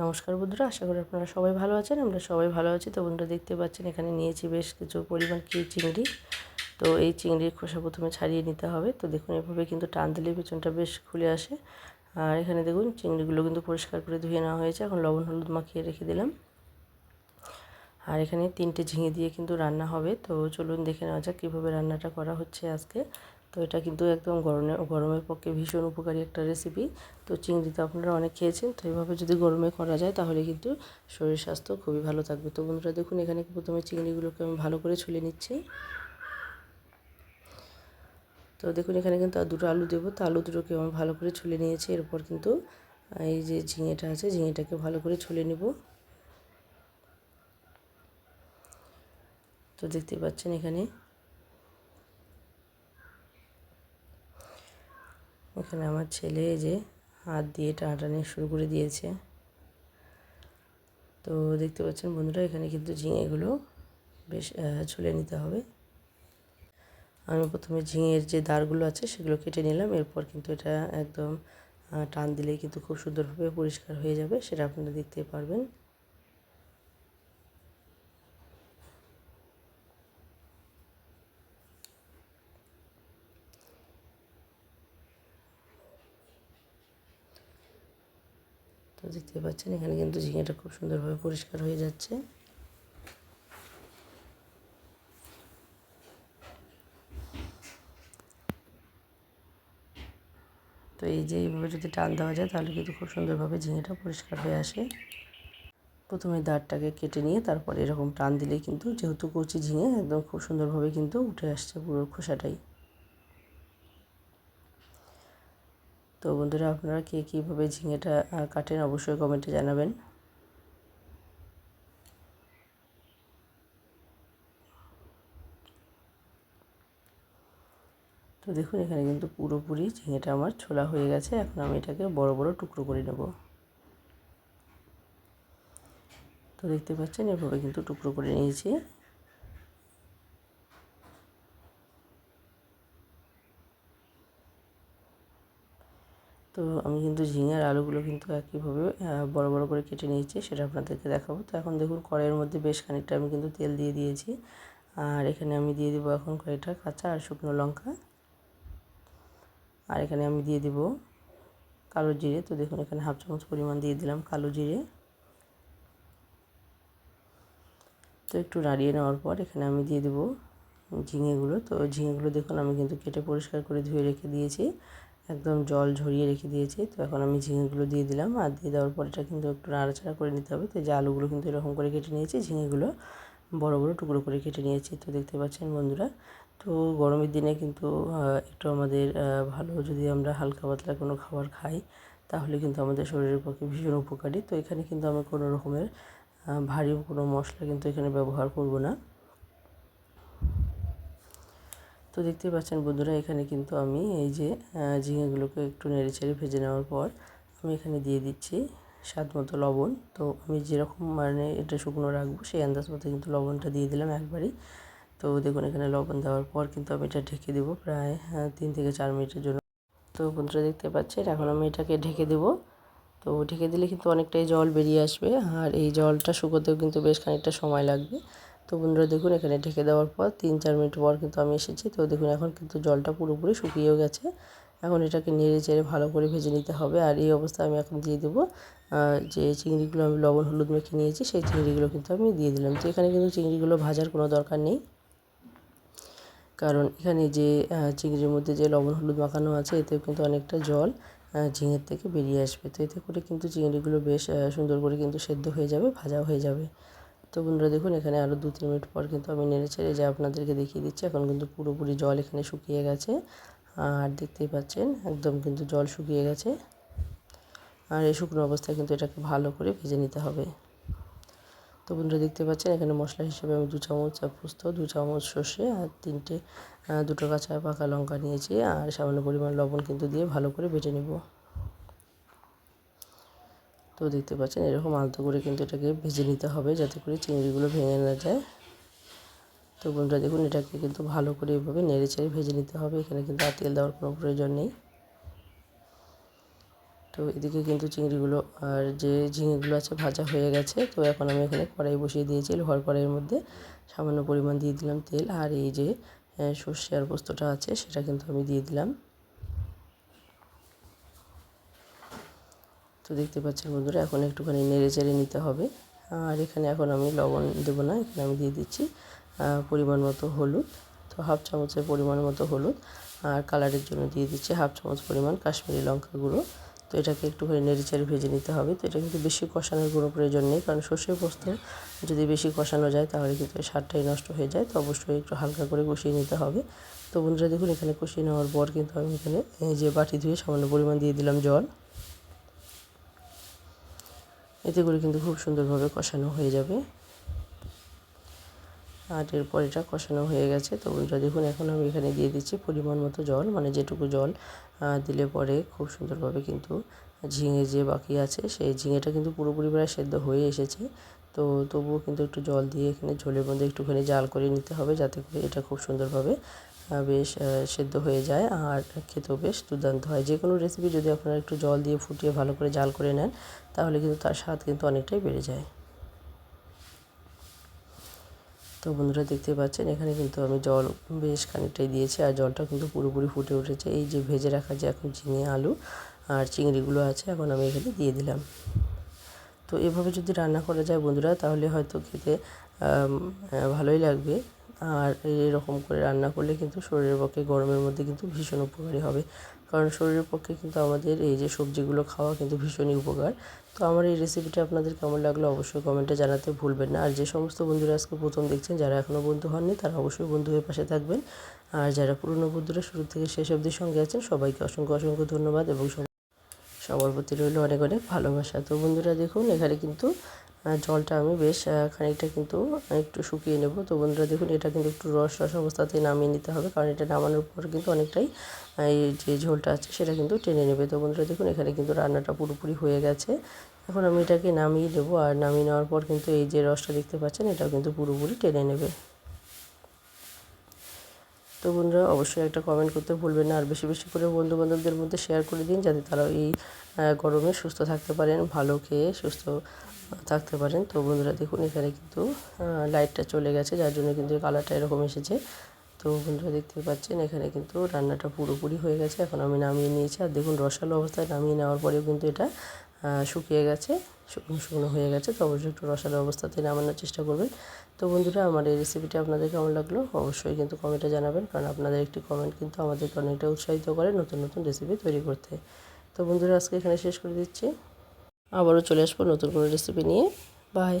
নমস্কার বন্ধুরা, আশা করি আপনারা সবাই ভালো আছেন, আমরা সবাই ভালো আছি। তো বন্ধুরা দেখতে পাচ্ছেন, এখানে নিয়েছি বেশ কিছু পরিমাণ কি চিংড়ি। তো এই চিংড়ির খোসা প্রথমে ছাড়িয়ে নিতে হবে। তো দেখুন, এভাবে কিন্তু টান দিলে পেছনটা বেশ খুলে আসে। আর এখানে দেখুন, চিংড়িগুলো কিন্তু পরিষ্কার করে ধুয়ে নেওয়া হয়েছে। এখন লবণ হলুদ মাখিয়ে রেখে দিলাম। আর এখানে তিনটে ঝিঙে দিয়ে কিন্তু রান্না হবে। তো চলুন দেখে নেওয়া যাক কীভাবে রান্নাটা করা হচ্ছে আজকে। তো এটা কিন্তু একদম গরমে, গরমের পক্ষে ভীষণ উপকারী একটা রেসিপি তো চিংড়ি তো আপনারা অনেক খেয়েছেন, তো এইভাবে যদি গরমে করা যায় তাহলে কিন্তু শরীর স্বাস্থ্য খুবই ভালো থাকবে। তো বন্ধুরা দেখুন, এখানে প্রথমে চিংড়িগুলোকে আমি ভালো করে ছুলে নিচ্ছি। তো দেখুন, এখানে কিন্তু দুটো আলু দেবো, তো আলু দুটোকে আমি ভালো করে ছুলে নিয়েছি। এরপর কিন্তু এই যে ঝিঙেটা আছে, ঝিঙেটাকে ভালো করে ছুলে নেব। তো দেখতে পাচ্ছেন এখানে এখানে আমার ছেলে যে হাত দিয়ে টানাটানি শুরু করে দিয়েছে। তো দেখতে পাচ্ছেন বন্ধুরা, এখানে কিন্তু ঝিঙেগুলো বেশ ছুলে নিতে হবে। আমি প্রথমে ঝিঙের যে দাঁড়গুলো আছে সেগুলো কেটে নিলাম, এরপর কিন্তু এটা একদম টান দিলেই কিন্তু খুব সুন্দরভাবে পরিষ্কার হয়ে যাবে, সেটা আপনারা দেখতে পারবেন তো দেখতে পাচ্ছেন, এখানে কিন্তু ঝিঙেটা খুব সুন্দরভাবে পরিষ্কার হয়ে যাচ্ছে। তো এই যে এইভাবে যদি টান দেওয়া যায়, তাহলে কিন্তু খুব সুন্দরভাবে ঝিঙেটা পরিষ্কার হয়ে আসে। প্রথমে দাঁড়টাকে কেটে নিয়ে তারপরে এরকম টান দিলেই কিন্তু যেহেতু কচি ঝিঙে, একদম খুব সুন্দরভাবে কিন্তু উঠে আসছে পুরো খোসাটাই। তো বন্ধুরা আপনারা কে কীভাবে ঝিঙেটা কাটেন অবশ্যই কমেন্টে জানাবেন। তো দেখুন, এখানে কিন্তু পুরোপুরি ঝিঙেটা আমার ছোলা হয়ে গেছে। এখন আমি এটাকে বড় বড় টুকরো করে নেব। তো দেখতে পাচ্ছেন, এভাবে কিন্তু টুকরো করে নিয়েছি তো আমি কিন্তু ঝিঙের আলুগুলো কিন্তু একইভাবে বড় বড় করে কেটে নিয়েছি, সেটা আপনাদেরকে দেখাবো। তো এখন দেখুন কড়াইয়ের মধ্যে বেশ খানিকটা আমি কিন্তু তেল দিয়ে দিয়েছি। আর এখানে আমি দিয়ে দেবো এখন কয়েকটা কাঁচা আর শুকনো লঙ্কা। আর এখানে আমি দিয়ে দেব কালো জিরে। তো দেখুন এখানে হাফ চামচ পরিমাণ দিয়ে দিলাম কালো জিরে। তো একটু নাড়িয়ে নেওয়ার পর এখানে আমি দিয়ে দেবো ঝিঙেগুলো। তো ঝিঙেগুলো দেখুন আমি কিন্তু কেটে পরিষ্কার করে ধুয়ে রেখে দিয়েছি। একদম জল ঝরিয়ে রেখে দিয়েছি। তো এখন আমি ঝিঙেগুলো দিয়ে দিলাম। আর দিয়ে দেওয়ার পর এটা কিন্তু একটু নাড়াচাড়া করে নিতে হবে। তো যে আলুগুলো কিন্তু এরকম করে কেটে নিয়েছি, ঝিঙেগুলো বড় বড় টুকরো করে কেটে নিয়েছি। তো দেখতে পাচ্ছেন বন্ধুরা, তো গরমের দিনে কিন্তু একটু আমাদের ভালো যদি আমরা হালকা পাতলা কোনো খাবার খাই, তাহলে কিন্তু আমাদের শরীরের পক্ষে ভীষণ উপকারী। তো এখানে কিন্তু আমি কোনো রকমের ভারী কোনো মশলা কিন্তু এখানে ব্যবহার করব না। তো দেখতে পাচ্ছেন বন্ধুরা, এখানে কিন্তু আমি এই যে ঝিঙেগুলোকে একটু নেড়ে ছেড়ে ভেজে নেওয়ার পর আমি এখানে দিয়ে দিচ্ছি স্বাদ মতো লবণ। তো আমি যেরকম মানে এটা শুকনো রাখব, সেই আন্দাজ মতো কিন্তু লবণটা দিয়ে দিলাম একবারই। তো দেখুন, এখানে লবণ দেওয়ার পর কিন্তু আমি এটা ঢেকে দেবো প্রায় তিন থেকে চার মিনিটের জন্য। তো বন্ধুরা, দেখতে পাচ্ছেন, এখন আমি এটাকে ঢেকে দেবো। তো ঢেকে দিলে কিন্তু অনেকটাই জল বেরিয়ে আসবে, আর এই জলটা শুকোতেও কিন্তু বেশ খানিকটা সময় লাগবে। তো বন্ধুরা দেখুন, এখানে ঢেকে দেওয়ার পর তিন চার মিনিট পর কিন্তু আমি এসেছি। তো দেখুন, এখন কিন্তু জলটা পুরোপুরি শুকিয়েও গেছে। এখন এটাকে নেড়ে চেড়ে ভালো করে ভেজে নিতে হবে। আর এই অবস্থায় আমি এখন দিয়ে দেবো যে চিংড়িগুলো আমি লবণ হলুদ মেখে নিয়েছি, সেই চিংড়িগুলো কিন্তু আমি দিয়ে দিলাম। তো এখানে কিন্তু চিংড়িগুলো ভাজার কোনো দরকার নেই। কারণ এখানে যে চিংড়ির মধ্যে যে লবণ হলুদ মাখানো আছে, এতেও কিন্তু অনেকটা জল ঝিঙের থেকে বেরিয়ে আসবে। তো এতে করে কিন্তু চিংড়িগুলো বেশ সুন্দর করে কিন্তু সেদ্ধ হয়ে যাবে ভাজা হয়ে যাবে। তো বন্ধুরা দেখুন, এখানে আরও দু, তিন মিনিট পর কিন্তু আমি নেড়ে ছেড়ে যে আপনাদেরকে দেখিয়ে দিচ্ছি। এখন কিন্তু পুরোপুরি জল এখানে শুকিয়ে গেছে। আর দেখতেই পাচ্ছেন, একদম কিন্তু জল শুকিয়ে গেছে। আর এই শুকনো অবস্থায় কিন্তু এটাকে ভালো করে ভেজে নিতে হবে। তো বন্ধুরা দেখতে পাচ্ছেন, এখানে মশলা হিসেবে আমি দু চামচ পোস্ত, দু চামচ সর্ষে আর তিনটে দুটো কাঁচা পাকা লঙ্কা নিয়েছি। আর সামান্য পরিমাণ লবণ কিন্তু দিয়ে ভালো করে বেটে নেব। তো দেখতে পাচ্ছেন, এরকম আলতো করে কিন্তু এটাকে ভেজে নিতে হবে যাতে করে চিংড়িগুলো ভেঙে না যায়। তো বন্ধুরা দেখুন, এটাকে কিন্তু ভালো করে এভাবে নেড়ে চেড়ে ভেজে নিতে হবে। এখানে কিন্তু আর তেল দেওয়ার কোনো প্রয়োজন নেই। তো এদিকে কিন্তু চিংড়িগুলো আর যে ঝিঙেগুলো আছে ভাজা হয়ে গেছে। তো এখন আমি এখানে কড়াই বসিয়ে দিয়েছি, লোহার কড়াইয়ের মধ্যে সামান্য পরিমাণ দিয়ে দিলাম তেল। আর এই যে সর্ষে আর পোস্তটা আছে, সেটা কিন্তু আমি দিয়ে দিলাম। দেখতে পাচ্ছেন বন্ধুরা, এখন একটুখানি নেড়ে চেড়ে নিতে হবে। আর এখানে এখন আমি লবণ দেবো না, এখানে আমি দিয়ে দিচ্ছি পরিমাণ মতো হলুদ, তো হাফ চামচের পরিমাণ মতো হলুদ। আর কালারের জন্য দিয়ে দিচ্ছি হাফ চামচ পরিমাণ কাশ্মীরি লঙ্কা গুঁড়ো। তো এটাকে একটুখানি নেড়ে চেড়ে ভেজে নিতে হবে। তো এটা কিন্তু বেশি কষানোর কোনো প্রয়োজন নেই, কারণ সর্ষে পোস্ত যদি বেশি কষানো যায়, তাহলে কিন্তু স্বাদটাই নষ্ট হয়ে যায়। তো অবশ্যই একটু হালকা করে কষিয়ে নিতে হবে। তো বন্ধুরা, দেখুন এখানে কষিয়ে নেওয়ার পর কিন্তু আমি এখানে যে বাটি ধুয়ে সামান্য পরিমাণ দিয়ে দিলাম জল। এতে করে কিন্তু খুব সুন্দরভাবে কষানো হয়ে যাবে। আর এরপর এটা কষানো হয়ে গেছে। তো বন্ধুরা, দেখুন, এখন আমি এখানে দিয়ে দিচ্ছি পরিমাণ মতো জল মানে যেটুকু জল দিলে পরে খুব সুন্দরভাবে কিন্তু ঝিঙে যে বাকি আছে, সেই ঝিঙেটা কিন্তু পুরোপুরি প্রায় সেদ্ধ হয়ে এসেছে। তো তবুও কিন্তু একটু জল দিয়ে এখানে ঝোলের মধ্যে একটুখানি জাল করে নিতে হবে, যাতে করে এটা খুব সুন্দরভাবে বেশ সেদ্ধ হয়ে যায় আর খেতেও বেশ দুর্দান্ত হয়। যে কোনো রেসিপি যদি আপনারা একটু জল দিয়ে ফুটিয়ে ভালো করে জাল করে নেন, তাহলে কিন্তু তার স্বাদ কিন্তু অনেকটাই বেড়ে যায়। তো বন্ধুরা দেখতে পাচ্ছেন, এখানে কিন্তু আমি জল বেশ খানিকটাই দিয়েছি আর জলটা কিন্তু পুরোপুরি ফুটে উঠেছে। এই যে ভেজে রাখা যে এখন ঝিঙে আলু আর চিংড়িগুলো আছে, এখন আমি এখানে দিয়ে দিলাম। তো এভাবে যদি রান্না করা যায় বন্ধুরা, তাহলে হয়তো খেতে ভালোই লাগবে। আর এরকম করে রান্না করলে কিন্তু শরীরের পক্ষে গরমের মধ্যে কিন্তু ভীষণ উপকারী হবে। কারণ শরীরের পক্ষে কিন্তু আমাদের এই যে সবজিগুলো খাওয়া কিন্তু ভীষণই উপকার। তো আমার এই রেসিপিটা আপনাদের কেমন লাগল অবশ্যই কমেন্টে জানাতে ভুলবেন না। আর যে সমস্ত বন্ধুরা আজকে প্রথম দেখছেন, যারা এখনও বন্ধু হননি, তারা অবশ্যই বন্ধু হয়ে পাশে থাকবেন। আর যারা পুরনো বন্ধুরা, শুরু থেকে শেষ অবধি সঙ্গে আছেন, সবাইকে অসংখ্য অসংখ্য ধন্যবাদ এবং সবার প্রতি রইল অনেক অনেক ভালোবাসা। তো বন্ধুরা দেখুন, এখানে কিন্তু জলটা আমি বেশ খানিকটা কিন্তু একটু শুকিয়ে নেব। তো বন্ধুরা দেখুন, এটা কিন্তু একটু রস রস অবস্থাতে নামিয়ে নিতে হবে, কারণ এটা নামানোর পর কিন্তু অনেকটাই এই যে ঝোলটা আছে সেটা কিন্তু টেনে নেবে। তো বন্ধুরা দেখুন, এখানে কিন্তু রান্নাটা পুরোপুরি হয়ে গেছে। এখন আমি এটাকে নামিয়ে দেবো আর নামিয়ে নেওয়ার পর কিন্তু এই যে রসটা দেখতে পাচ্ছেন, এটাও কিন্তু পুরোপুরি টেনে নেবে। তো বন্ধুরা, অবশ্যই একটা কমেন্ট করতে ভুলবেন না, আর বেশি বেশি করে বন্ধু বান্ধবদের মধ্যে শেয়ার করে দিন, যাতে তারা এই গরমে সুস্থ থাকতে পারেন, ভালো খেয়ে সুস্থ থাকতে পারেন। তো বন্ধুরা দেখুন, এখানে কিন্তু লাইটটা চলে গেছে, যার জন্য কিন্তু কালারটা এরকম এসেছে। তো বন্ধুরা দেখতে পাচ্ছেন, এখানে কিন্তু রান্নাটা পুরোপুরি হয়ে গেছে। এখন আমি নামিয়ে নিয়েছি। আর দেখুন, রসালো অবস্থায় নামিয়ে নেওয়ার পরেও কিন্তু এটা শুকিয়ে গেছে, শুকনো শুকনো হয়ে গেছে। তো অবশ্যই একটু রসালো অবস্থাতে নামানোর চেষ্টা করবেন। তো বন্ধুরা, আমার এই রেসিপিটা আপনাদের কেমন লাগল? অবশ্যই কিন্তু কমেন্টে জানাবেন। কারণ আপনাদের একটি কমেন্ট কিন্তু আমাদেরকে অনেকটা উৎসাহিত করে নতুন নতুন রেসিপি তৈরি করতে। তো বন্ধুরা, আজকে এখানে শেষ করে দিচ্ছি। আবারও চলে আসব নতুন কোনো রেসিপি নিয়ে। বাই